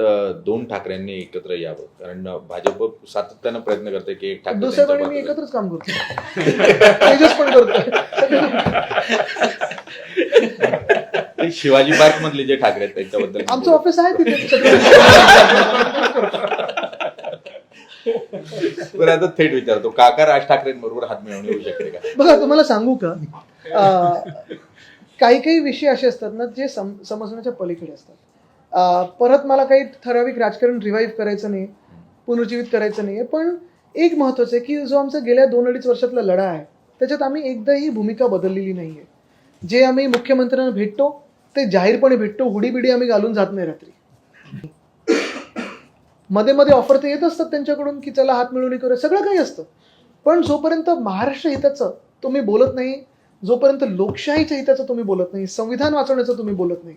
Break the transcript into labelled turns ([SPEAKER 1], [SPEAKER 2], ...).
[SPEAKER 1] अ, दोन ठाकरेंनी एकत्र यावं. कारण भाजप सातत्यानं प्रयत्न करते की एक ठाकरे
[SPEAKER 2] मी एकत्रच काम करतो
[SPEAKER 1] शिवाजी पार्क मधले जे ठाकरे आहेत त्यांच्याबद्दल
[SPEAKER 2] आमचं ऑफिस आहे
[SPEAKER 1] बरं आता थेट विचारतो. काका राज ठाकरेंबरोबर हात मिळवणी होऊ शकते का?
[SPEAKER 2] बघा तुम्हाला सांगू का? काही काही विषय असे असतात ना जे सम समजण्याच्या पलीकडे असतात. परत मला काही ठराविक राजकारण रिवाईव्ह करायचं नाही पुनर्जीवित करायचं नाही आहे पण एक महत्त्वाचं आहे की जो आमचा गेल्या दोन अडीच वर्षातला लढा आहे त्याच्यात आम्ही एकदाही भूमिका बदललेली नाही आहे जे आम्ही मुख्यमंत्र्यांना भेटतो ते जाहीरपणे भेटतो हुडी बिडी आम्ही घालून जात नाही रात्री. मध्ये मध्ये ऑफर तर येत असतात त्यांच्याकडून की चला हात मिळवणी करूया सगळं काही असतं. पण जोपर्यंत महाराष्ट्र हिताचं तुम्ही बोलत नाही जोपर्यंत लोकशाहीच्या हिताचं तुम्ही बोलत नाही संविधान वाचवण्याचं तुम्ही बोलत नाही